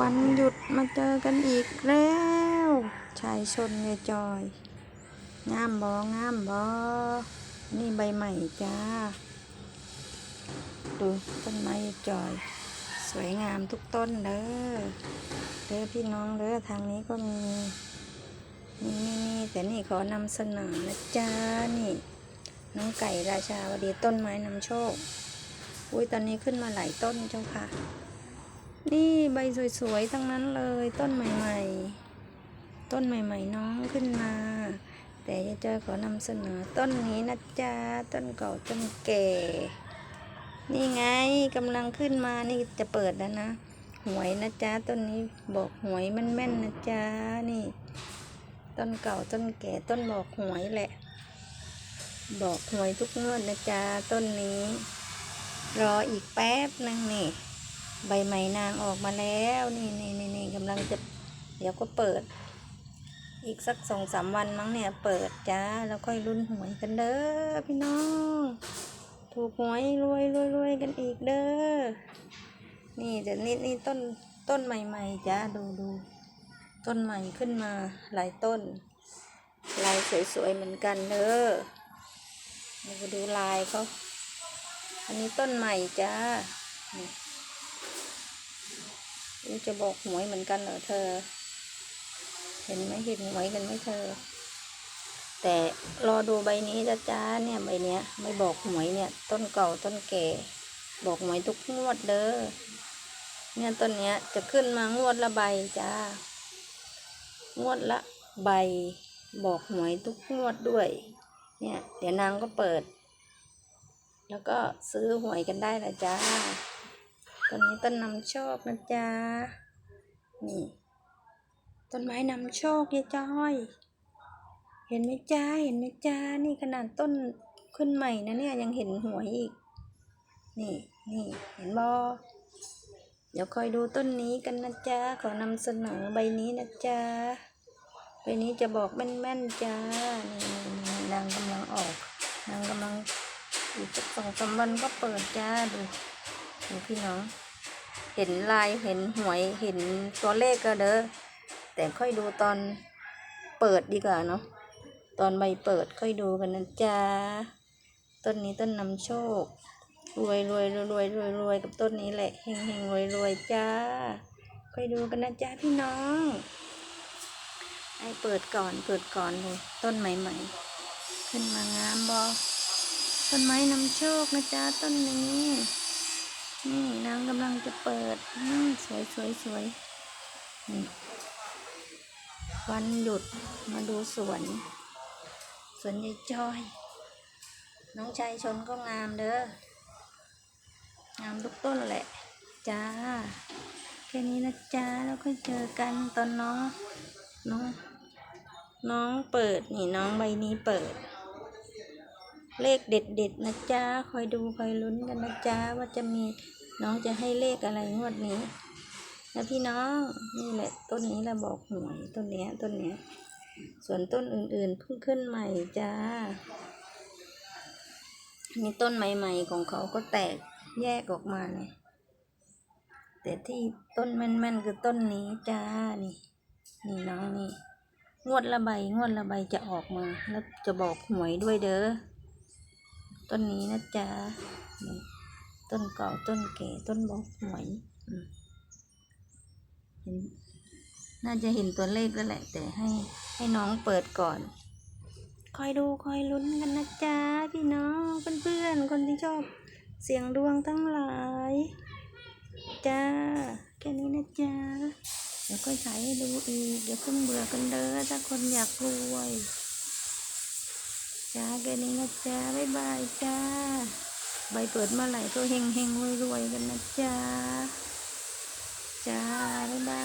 วันหยุดมาเจอกันอีกแล้วชายชนยายจอย งามบองามบอ นี่ใบใหม่จ้า ดูต้นไม้จอย สวยงามทุกต้นเด้อเด้อพี่น้องเด้อทางนี้ก็มีมีมีมีแต่นี่ขอนำเสนอนะจ้านี่ น้องไก่ราชาวดีต้นไม้นำโชค อุ้ยตอนนี้ขึ้นมาหลายต้นเจ้าค่ะ นี่ใบสวยๆทั้งนั้นเลยต้นใหม่ๆ ต้นใหม่ๆน้องขึ้นมา แต่จะเจอขอนำเสนอต้นนี้นะจ๊ะต้นเก่าต้นแก่ นี่ไงกำลังขึ้นมานี่จะเปิดแล้วนะหวยนะจ๊ะต้นนี้บอกหวยมันแม่นๆนะจ๊ะนี่ ต้นเก่าต้นแก่ต้นบอกหวยแหละ บอกหวยทุกงวดนะจ๊ะต้นนี้ รออีกแป๊บนึงนี่ ใบไม้นางออกมาแล้วนี่นี่นี่นี่กำลังจะเดี๋ยวก็เปิด อีกสักสองสามวันมั้งเนี่ย เปิดจ้าแล้วค่อยลุ้นหวยกันเด้อพี่น้อง ถูกหวยรวยรวยรวยกันอีกเด้อนี่เดี๋ยวนี้นี่ต้นต้นใหม่ๆจ้าดูดูต้นใหม่ขึ้นมาหลายต้น ลายสวยๆเหมือนกันเด้อมาดูลายเขาอันนี้ต้นใหม่จ้านี่ นี่จะบอกหวยเหมือนกันเหรอเธอ เห็นไหมเห็นหวยกันไหมเธอ แต่รอดูใบนี้จ้าจ้าเนี่ยใบเนี้ย ไม่บอกหวยเนี่ย ต้นเก่าต้นแก่ บอกหวยทุกงวดเด้อเนี่ยต้นเนี้ยจะขึ้นมางวดละใบจ้างวดละใบ บอกหวยทุกงวดด้วย เนี่ย เดี๋ยวนางก็เปิด แล้วก็ซื้อหวยกันได้ละจ้า ต้นนี้ต้นนำโชคนะจ๊ะ นี่ ต้นไม้นำโชคยายจ้อย เห็นไหมจ้าเห็นไหมจ้านี่ขนาดต้นขึ้นใหม่นะเนี่ยยังเห็นหัวอีก นี่นี่เห็นบอเดี๋ยวคอยดูต้นนี้กันนะจ๊ะ ขอนำเสนอใบนี้นะจ๊ะ ใบนี้จะบอกแม่นๆจ้า นี่นี่นางกำลังออก นางกำลังอีกสักสองสามวันก็เปิดจ้าดู ดูพี่น้อง เห็นลายเห็นหวยเห็นตัวเลขก็เด้อแต่ค่อยดูตอนเปิดดีกว่าเนาะตอนใบเปิดค่อยดูกันนะจ๊ะต้นนี้ต้นนำโชค รวยรวยรวยรวยรวยรวยกับต้นนี้แหละเฮงเฮงรวยรวยจ้า ค่อยดูกันนะจ๊ะพี่น้องไอ้เปิดก่อนเปิดก่อนเลยต้นใหม่ๆขึ้นมางามบอต้นไม้นำโชคนะจ๊ะต้นนี้ นี่นางกำลังจะเปิดสวยสวยสวยนี่วันหยุดมาดูสวน สวนยายจอย น้องชายชนก็งามเด้องามทุกต้นแหละ จ้า แค่นี้นะจ้า แล้วค่อยเจอกันตอนน้องน้อง น้องเปิดนี่น้องใบนี้เปิด เลขเด็ดๆนะจ๊ะคอยดูคอยลุ้นกันนะจ๊ะว่าจะมี น้องจะให้เลขอะไรงวดนี้นะพี่น้องนี่แหละต้นนี้เราบอกหวยต้นเนี้ยต้นเนี้ย ส่วนต้นอื่นๆเพิ่งขึ้นใหม่จ้านี่ต้นใหม่ ๆ ของเขาก็แตกแยกออกมาเนี่ยแต่ที่ต้นแม่นๆคือต้นนี้จ้านี่ นี่น้องนี่ งวดละใบงวดละใบจะออกมา แล้วจะบอกหวยด้วยเด้อต้นนี้นะจ๊ะ ต้นเก่าต้นแก่ต้นบอกหวยอืมเห็นน่าจะเห็นตัวเลขแล้วแหละ แต่ให้ให้น้องเปิดก่อน คอยดูคอยลุ้นกันนะจ๊ะพี่น้องเพื่อนๆคนที่ชอบเสียงดวงทั้งหลายจ้าแค่นี้นะจ๊ะเดี๋ยวก็ใช้ให้ดูอีกเดี๋ยวเพิ่งเบื่อกันเด้อถ้าคนอยากรวยจ้าแค่นี้นะจ้าบ๊ายบายจ้า ใบเปิดเมื่อไหร่ก็เฮงเฮงรวยรวยกันนะจ๊ะ จ้า บ๊ายบาย